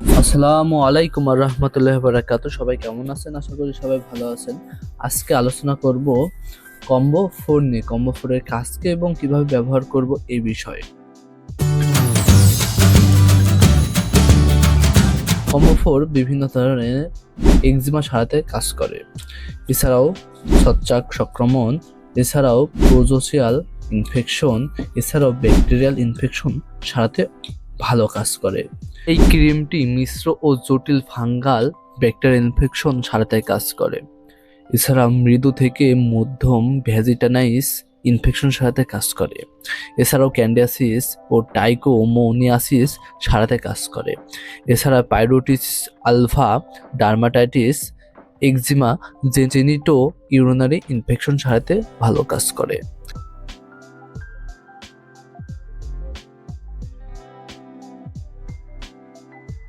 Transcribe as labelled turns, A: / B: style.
A: আসসালামু আলাইকুম আর রহমতুল্লাহ বারাকাত। সবাই কেমন আছেন? আশা করি সবাই ভালো আছেন। আজকে আলোচনা করব কম্বো ফোর নিয়ে। কম্বো ফোরের কাজকে এবং কীভাবে ব্যবহার করব এই বিষয়ে। কম্বো ফোর বিভিন্ন ধরনের এক্সিমা সারাতে কাজ করে। এছাড়াও ছত্রাক সংক্রমণ, এছাড়াও প্রোজোসিয়াল ইনফেকশন, এছাড়াও ব্যাকটেরিয়াল ইনফেকশন সারাতে ভালো কাজ করে। এই ক্রিমটি মিশ্র ও জটিল ফাঙ্গাল ব্যাকটেরিয়াল ইনফেকশন সারাতে কাজ করে। এছাড়া মৃদু থেকে মধ্যম ভ্যাজিটানাইস ইনফেকশন সারাতে কাজ করে। এছাড়াও ক্যান্ডিয়াসিস ও টাইকোমোনিয়াসিস সারাতে কাজ করে। এছাড়া পাইরোটিস alpha, dermatitis, eczema genito urinary infection সারাতে ভালো কাজ করে।